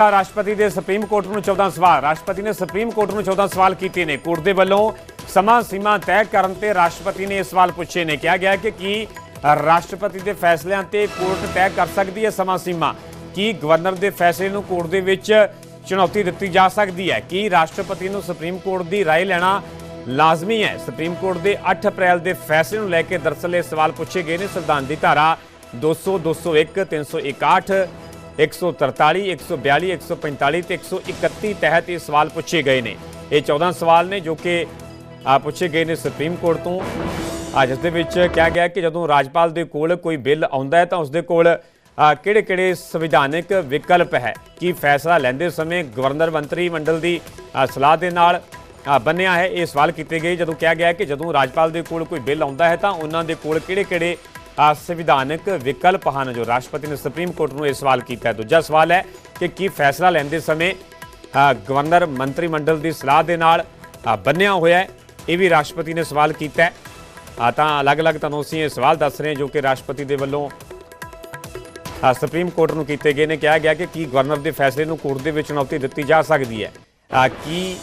ਰਾਸ਼ਟਰਪਤੀ ਦੇ supreme court ਨੂੰ 14 ਸਵਾਲ ਰਾਸ਼ਟਰਪਤੀ ਨੇ ਸੁਪਰੀਮ ਕੋਰਟ ਨੂੰ 14 ਸਵਾਲ ਕੀਤੇ ਨੇ ਕੋਰਟ ਦੇ ਵੱਲੋਂ ਸਮਾਂ ਸੀਮਾ ਤੈਅ ਕਰਨ ਤੇ ਰਾਸ਼ਟਰਪਤੀ ਨੇ ਇਹ ਸਵਾਲ ਪੁੱਛੇ ਨੇ ਕਿਹਾ ਗਿਆ ਕਿ ਕੀ ਰਾਸ਼ਟਰਪਤੀ ਦੇ ਫੈਸਲਿਆਂ ਤੇ ਕੋਰਟ ਤੈਅ ਕਰ ਸਕਦੀ ਹੈ ਸਮਾਂ ਸੀਮਾ ਕੀ ਗਵਰਨਰ ਦੇ ਫੈਸਲੇ ਨੂੰ ਕੋਰਟ ਦੇ ਵਿੱਚ ਚੁਣੌਤੀ ਦਿੱਤੀ ਜਾ ਸਕਦੀ ਹੈ ਕੀ ਰਾਸ਼ਟਰਪਤੀ ਨੂੰ ਸੁਪਰੀਮ ਕੋਰਟ ਦੀ رائے ਲੈਣਾ ਲਾਜ਼ਮੀ ਹੈ ਸੁਪਰੀਮ ਕੋਰਟ ਦੇ 8 ਅਪ੍ਰੈਲ ਦੇ ਫੈਸਲੇ ਨੂੰ ਲੈ ਕੇ ਦਰਅਸਲ ਇਹ ਸਵਾਲ ਪੁੱਛੇ ਗਏ ਨੇ ਸੰਵਿਧਾਨ ਦੀ ਧਾਰਾ 200 201 361 143 142 145 ਤੇ 131 ਤਹਿਤ ਇਹ ਸਵਾਲ ਪੁੱਛੇ ਗਏ ਨੇ ਇਹ 14 ਸਵਾਲ ਨੇ ਜੋ ਕਿ ਪੁੱਛੇ ਗਏ ਨੇ ਸੁਪਰੀਮ ਕੋਰਟ ਤੋਂ ਅੱਜ ਦੇ ਵਿੱਚ ਕਿਹਾ ਗਿਆ ਕਿ ਜਦੋਂ ਰਾਜਪਾਲ ਦੇ ਕੋਲ ਕੋਈ ਬਿੱਲ ਆਉਂਦਾ ਹੈ ਤਾਂ ਉਸ ਦੇ ਕੋਲ ਕਿਹੜੇ ਕਿਹੜੇ ਸੰਵਿਧਾਨਿਕ ਵਿਕਲਪ ਹੈ ਕੀ ਫੈਸਲਾ ਲੈਂਦੇ ਸਮੇਂ ਗਵਰਨਰ ਮੰਤਰੀ ਮੰਡਲ ਦੀ ਸਲਾਹ ਦੇ ਨਾਲ ਬੰਨਿਆ ਹੈ ਇਹ ਸਵਾਲ ਕੀਤੇ ਗਏ ਜਦੋਂ ਕਿਹਾ ਗਿਆ ਕਿ ਜਦੋਂ ਰਾਜਪਾਲ ਦੇ ਕੋਲ ਕੋਈ ਬਿੱਲ ਆਉਂਦਾ ਹੈ ਤਾਂ ਉਹਨਾਂ ਦੇ ਕੋਲ ਕਿਹੜੇ ਕਿਹੜੇ ਸੰਵਿਧਾਨਕ ਵਿਕਲਪ ਹਨ ਜੋ ਰਾਸ਼ਟਰਪਤੀ ਨੇ ਸੁਪਰੀਮ ਕੋਰਟ ਨੂੰ ਇਹ ਸਵਾਲ ਕੀਤਾ ਦੂਜਾ ਸਵਾਲ ਹੈ ਕਿ ਕੀ ਫੈਸਲਾ ਲੈਂਦੇ ਸਮੇਂ ਗਵਰਨਰ ਮੰਤਰੀ ਮੰਡਲ ਦੀ ਸਲਾਹ ਦੇ ਨਾਲ ਬੰਨਿਆ ਹੋਇਆ ਹੈ? ਇਹ ਵੀ ਰਾਸ਼ਟਰਪਤੀ ਨੇ ਸਵਾਲ ਕੀਤਾ ਹੈ। ਆ ਤਾਂ ਅਲੱਗ-ਅਲੱਗ ਤੁਹਾਨੂੰ ਅਸੀਂ ਇਹ ਸਵਾਲ ਦੱਸ ਰਹੇ ਜੋ ਕਿ ਰਾਸ਼ਟਰਪਤੀ ਦੇ ਵੱਲੋਂ ਸੁਪਰੀਮ ਕੋਰਟ ਨੂੰ ਕੀਤੇ ਗਏ ਨੇ। ਕਿਹਾ ਗਿਆ ਕਿ ਕੀ ਗਵਰਨਰ ਦੇ ਫੈਸਲੇ ਨੂੰ ਕੋਰਟ ਦੇ ਵਿੱਚ ਚੁਣੌਤੀ ਦਿੱਤੀ ਜਾ ਸਕਦੀ ਹੈ। ਕੀ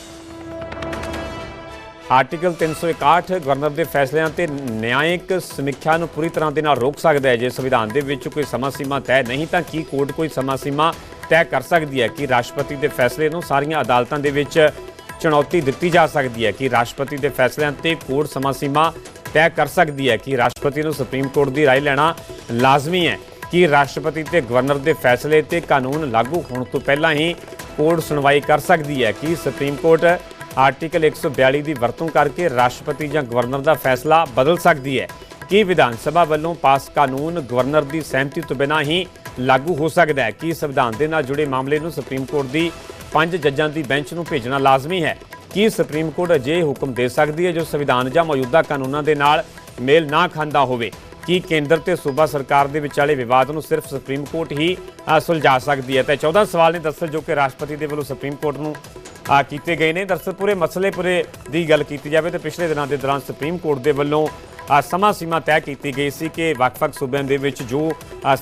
ਆਰਟੀਕਲ 361 ਗਵਰਨਰ ਦੇ ਫੈਸਲਿਆਂ ਤੇ ਨਿਆਂਇਕ ਸਮੀਖਿਆ ਨੂੰ ਪੂਰੀ ਤਰ੍ਹਾਂ ਦੇ ਨਾਲ ਰੋਕ ਸਕਦਾ ਹੈ ਜੇ ਸੰਵਿਧਾਨ ਦੇ ਵਿੱਚ ਕੋਈ ਸਮਾਂ ਸੀਮਾ ਤੈਅ ਨਹੀਂ ਤਾਂ ਕੀ ਕੋਰਟ ਕੋਈ ਸਮਾਂ ਸੀਮਾ ਤੈਅ ਕਰ ਸਕਦੀ ਹੈ ਕਿ ਰਾਸ਼ਟਰਪਤੀ ਦੇ ਫੈਸਲੇ ਨੂੰ ਸਾਰੀਆਂ ਅਦਾਲਤਾਂ ਦੇ ਵਿੱਚ ਚੁਣੌਤੀ ਦਿੱਤੀ ਜਾ ਸਕਦੀ ਹੈ ਕਿ ਰਾਸ਼ਟਰਪਤੀ ਦੇ ਫੈਸਲਿਆਂ ਤੇ ਕੋਰਟ ਸਮਾਂ ਸੀਮਾ ਤੈਅ ਕਰ ਸਕਦੀ ਹੈ ਕਿ ਰਾਸ਼ਟਰਪਤੀ ਨੂੰ ਸੁਪਰੀਮ ਕੋਰਟ ਦੀ رائے ਲੈਣਾ ਲਾਜ਼ਮੀ ਹੈ ਕਿ ਰਾਸ਼ਟਰਪਤੀ ਤੇ ਗਵਰਨਰ ਦੇ ਫੈਸਲੇ ਤੇ ਕਾਨੂੰਨ ਲਾਗੂ ਹੋਣ ਤੋਂ ਪਹਿਲਾਂ ਹੀ ਕੋਰਟ ਸੁਣਵਾਈ ਕਰ ਸਕਦੀ ਹੈ ਕਿ ਸੁਪਰੀਮ ਕੋਰਟ ਆਰਟੀਕਲ 142 ਦੀ ਵਰਤੋਂ ਕਰਕੇ ਰਾਸ਼ਟਰਪਤੀ ਜਾਂ ਗਵਰਨਰ ਦਾ ਫੈਸਲਾ ਬਦਲ ਸਕਦੀ ਹੈ। ਕੀ ਵਿਧਾਨ ਸਭਾ ਵੱਲੋਂ ਪਾਸ ਕਾਨੂੰਨ ਗਵਰਨਰ ਦੀ ਸਹਿਮਤੀ ਤੋਂ ਬਿਨਾਂ ਹੀ ਲਾਗੂ ਹੋ ਸਕਦਾ ਹੈ? ਕਿ ਸੰਵਿਧਾਨ ਦੇ ਨਾਲ ਜੁੜੇ ਮਾਮਲੇ ਨੂੰ ਸੁਪਰੀਮ ਕੋਰਟ ਦੀ ਪੰਜ ਜੱਜਾਂ ਦੀ ਬੈਂਚ ਨੂੰ ਭੇਜਣਾ ਲਾਜ਼ਮੀ ਹੈ? ਕੀ ਸੁਪਰੀਮ ਕੋਰਟ ਅਜਿਹੇ ਹੁਕਮ ਦੇ ਸਕਦੀ ਹੈ ਜੋ ਸੰਵਿਧਾਨ ਜਾਂ ਮੌਜੂਦਾ ਕਾਨੂੰਨਾਂ ਦੇ ਨਾਲ ਮੇਲ ਨਾ ਖਾਂਦਾ ਹੋਵੇ? ਕੀ ਕੇਂਦਰ ਤੇ ਸੂਬਾ ਸਰਕਾਰ ਦੇ ਵਿਚਾਲੇ ਵਿਵਾਦ ਨੂੰ ਸਿਰਫ ਸੁਪਰੀਮ ਕੋਰਟ ਹੀ ਸੁਲਝਾ ਸਕਦੀ ਹੈ? ਤੇ 14 ਸਵਾਲ ਨੇ ਦੱਸੋ ਜੋ ਕਿ ਰਾਸ਼ਟਰਪਤੀ ਦੇ ਵੱਲੋਂ ਸੁਪਰੀਮ ਕੋਰਟ ਨੂੰ ਕੀਤੇ ਗਏ ਨੇ। ਦਰਅਸਲ ਪੂਰੇ ਮਸਲੇ ਪੂਰੇ ਦੀ ਗੱਲ ਕੀਤੀ ਜਾਵੇ ਤਾਂ ਪਿਛਲੇ ਦਿਨਾਂ ਦੇ ਦੌਰਾਨ ਸੁਪਰੀਮ ਕੋਰਟ ਦੇ ਵੱਲੋਂ ਸਮਾਂ ਸੀਮਾ ਤੈਅ ਕੀਤੀ ਗਈ ਸੀ ਕਿ ਵੱਖ-ਵੱਖ ਸੂਬਿਆਂ ਦੇ ਵਿੱਚ ਜੋ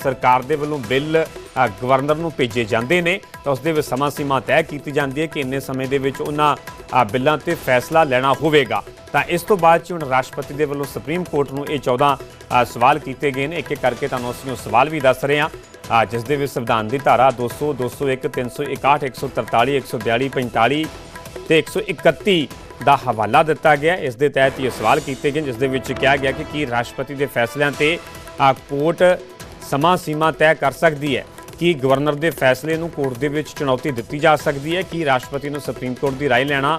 ਸਰਕਾਰ ਦੇ ਵੱਲੋਂ ਬਿੱਲ ਗਵਰਨਰ ਨੂੰ ਭੇਜੇ ਜਾਂਦੇ ਨੇ, ਤਾਂ ਉਸ ਦੇ ਵਿੱਚ ਸਮਾਂ ਸੀਮਾ ਤੈਅ ਕੀਤੀ ਜਾਂਦੀ ਹੈ ਕਿ ਇੰਨੇ ਸਮੇਂ ਦੇ ਵਿੱਚ ਉਹਨਾਂ ਬਿੱਲਾਂ ਤੇ ਫੈਸਲਾ ਲੈਣਾ ਹੋਵੇਗਾ। ਤਾਂ ਇਸ ਤੋਂ ਬਾਅਦ ਚ ਹੁਣ ਰਾਸ਼ਟਰਪਤੀ ਦੇ ਵੱਲੋਂ ਸੁਪਰੀਮ ਕੋਰਟ ਨੂੰ ਇਹ 14 ਸਵਾਲ ਕੀਤੇ ਗਏ ਨੇ। ਇੱਕ ਇੱਕ ਕਰਕੇ ਤੁਹਾਨੂੰ ਅਸੀਂ ਉਹ ਸਵਾਲ ਵੀ ਦੱਸ ਰਹੇ ਹਾਂ। ਜਿਸ ਦੇ ਵਿੱਚ ਸੰਵਿਧਾਨ ਦੀ ਧਾਰਾ 200 201 361 143 142 45 ਤੇ 131 ਦਾ ਹਵਾਲਾ ਦਿੱਤਾ ਗਿਆ ਇਸ ਦੇ ਤਹਿਤ ਇਹ ਸਵਾਲ ਕੀਤੇ ਗਏ ਜਿਸ ਦੇ ਵਿੱਚ ਕਿਹਾ ਗਿਆ ਕਿ ਕੀ ਰਾਸ਼ਟਰਪਤੀ ਦੇ ਫੈਸਲਿਆਂ ਤੇ ਆ, ਕੋਰਟ ਸਮਾਂ ਸੀਮਾ ਤੈਅ ਕਰ ਸਕਦੀ ਹੈ ਕਿ ਗਵਰਨਰ ਦੇ ਫੈਸਲੇ ਨੂੰ ਕੋਰਟ ਦੇ ਵਿੱਚ ਚੁਣੌਤੀ ਦਿੱਤੀ ਜਾ ਸਕਦੀ ਹੈ ਕਿ ਰਾਸ਼ਟਰਪਤੀ ਨੂੰ ਸੁਪਰੀਮ ਕੋਰਟ ਦੀ رائے ਲੈਣਾ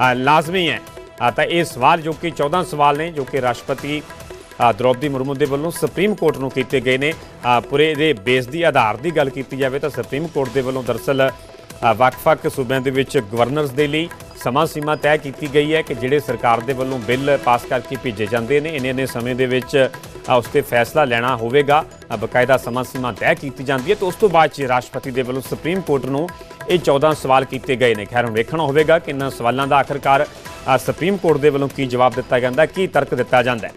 ਆ, ਲਾਜ਼ਮੀ ਹੈ ਆ, ਤਾਂ ਇਹ ਸਵਾਲ ਜੋ ਕਿ 14 ਸਵਾਲ ਨੇ ਜੋ ਕਿ ਰਾਸ਼ਟਰਪਤੀ ਆ, ਦ੍ਰੌਪਦੀ ਮੁਰਮੂ ਦੇ ਵੱਲੋਂ ਸੁਪਰੀਮ ਕੋਰਟ ਨੂੰ ਕੀਤੇ ਗਏ ਨੇ। ਪੂਰੇ ਦੇ ਬੇਸ ਦੀ ਆਧਾਰ ਦੀ ਗੱਲ ਕੀਤੀ ਜਾਵੇ ਤਾਂ ਸੁਪਰੀਮ ਕੋਰਟ ਦੇ ਵੱਲੋਂ ਦਰਅਸਲ ਆ, ਵੱਖ-ਵੱਖ ਸੂਬਿਆਂ ਦੇ ਵਿੱਚ ਗਵਰਨਰਸ ਦੇ ਲਈ ਸਮਾਂ ਸੀਮਾ ਤੈਅ ਕੀਤੀ ਗਈ ਹੈ ਕਿ ਜਿਹੜੇ ਸਰਕਾਰ ਦੇ ਵੱਲੋਂ ਬਿੱਲ ਪਾਸ ਕਰਕੇ ਭੇਜੇ ਜਾਂਦੇ ਨੇ ਇਹਨੇ ਇੰਨੇ ਸਮੇਂ ਦੇ ਵਿੱਚ ਉਸ ਤੇ ਫੈਸਲਾ ਲੈਣਾ ਹੋਵੇਗਾ। ਆ, ਬਕਾਇਦਾ ਸਮਾਂ ਸੀਮਾ ਤੈਅ ਕੀਤੀ ਜਾਂਦੀ ਹੈ ਤੇ ਉਸ ਤੋਂ ਬਾਅਦ 'ਚ ਰਾਸ਼ਟਰਪਤੀ ਦੇ ਵੱਲੋਂ ਸੁਪਰੀਮ ਕੋਰਟ ਨੂੰ ਇਹ 14 ਸਵਾਲ ਕੀਤੇ ਗਏ ਨੇ। ਖੈਰ ਹੁਣ ਵੇਖਣਾ ਹੋਵੇਗਾ ਕਿ ਇਹਨਾਂ ਸਵਾਲਾਂ ਦਾ ਆਖਰਕਾਰ ਸੁਪਰੀਮ ਕੋਰਟ ਦੇ ਵੱਲੋਂ ਕੀ ਜਵਾਬ ਦਿੱਤਾ ਜਾਂਦਾ ਕੀ ਤਰਕ ਦਿੱਤਾ ਜਾਂਦਾ ਹੈ।